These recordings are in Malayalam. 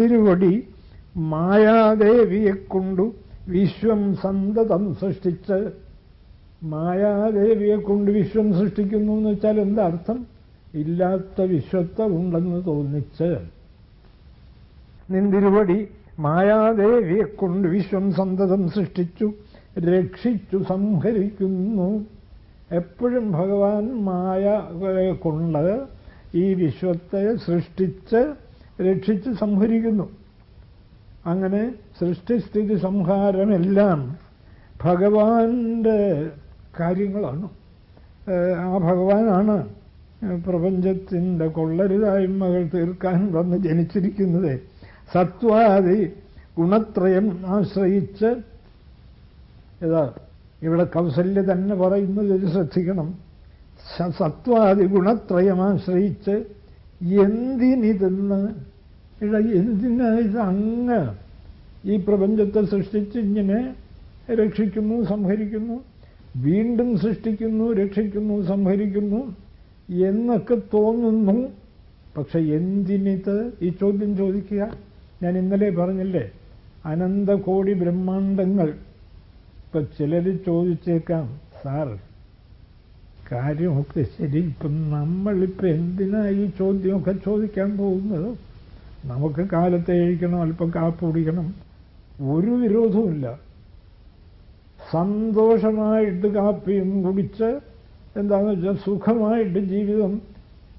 തിരുവടി മായാദേവിയെ കൊണ്ടു വിശ്വം സന്തതം സൃഷ്ടിച്ച്. മായാദേവിയെ കൊണ്ട് വിശ്വം സൃഷ്ടിക്കുന്നു എന്ന് വെച്ചാൽ എന്താ അർത്ഥം? ഇല്ലാത്ത വിശ്വത്തെ ഉണ്ടെന്ന് തോന്നിച്ച്. നിന്തിരുവടി മായാദേവിയെ കൊണ്ട് വിശ്വം സന്തതം സൃഷ്ടിച്ചു രക്ഷിച്ചു സംഹരിക്കുന്നു. എപ്പോഴും ഭഗവാൻ മായകളെ കൊണ്ട് ഈ വിശ്വത്തെ സൃഷ്ടിച്ച് രക്ഷിച്ച് സംഹരിക്കുന്നു. അങ്ങനെ സൃഷ്ടിസ്ഥിതി സംഹാരമെല്ലാം ഭഗവാന്റെ കാര്യങ്ങളാണ്. ആ ഭഗവാനാണ് പ്രപഞ്ചത്തിന്റെ കൊള്ളരുതായ്മകൾ തീർക്കാൻ വന്ന് ജനിച്ചിരിക്കുന്നത്. സത്വാദി ഗുണത്രയം ആശ്രയിച്ച് ഏതാ ഇവിടെ കൗസല്യ തന്നെ പറയുന്നത് ഇത് ശ്രദ്ധിക്കണം. സത്വാദി ഗുണത്രയം ആശ്രയിച്ച് എന്തിനിതെന്ന് ഇട എന്തിനാ ഇത് അങ്ങ് ഈ പ്രപഞ്ചത്തെ സൃഷ്ടിച്ച് ഇങ്ങനെ രക്ഷിക്കുന്നു സംഹരിക്കുന്നു വീണ്ടും സൃഷ്ടിക്കുന്നു രക്ഷിക്കുന്നു സംഹരിക്കുന്നു എന്നൊക്കെ തോന്നുന്നു. പക്ഷെ എന്തിനിത്? ഈ ചോദ്യം ചോദിക്കുക. ഞാൻ ഇന്നലെ പറഞ്ഞില്ലേ അനന്തകോടി ബ്രഹ്മാണ്ടങ്ങൾ. ഇപ്പൊ ചിലർ ചോദിച്ചേക്കാം സാർ കാര്യമൊക്കെ ശരി ഇപ്പം നമ്മളിപ്പോൾ എന്തിനാ ഈ ചോദ്യമൊക്കെ ചോദിക്കാൻ പോകുന്നത്? നമുക്ക് കാലത്തെ കഴിക്കണം അല്പം കാപ്പ് കുടിക്കണം. ഒരു വിരോധവുമില്ല. സന്തോഷമായിട്ട് കാപ്പിയും കുടിച്ച് എന്താണെന്ന് വെച്ചാൽ സുഖമായിട്ട് ജീവിതം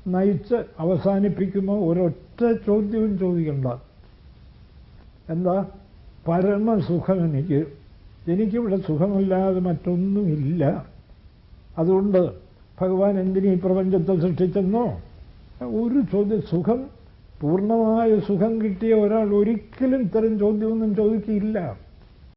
നയിച്ച് അവസാനിപ്പിക്കുമ്പോൾ ഒരൊറ്റ ചോദ്യവും ചോദിക്കണ്ട. എന്താ? പരമസുഖം എനിക്ക് എനിക്കിവിടെ സുഖമല്ലാതെ മറ്റൊന്നുമില്ല. അതുകൊണ്ട് ഭഗവാൻ എന്തിനീ പ്രപഞ്ചത്തെ സൃഷ്ടിച്ചെന്നോ? ഒരു ചോദ്യം സുഖം പൂർണമായ സുഖം കിട്ടിയ ഒരാൾ ഒരിക്കലും ഇത്തരം ചോദ്യമൊന്നും ചോദിക്കില്ല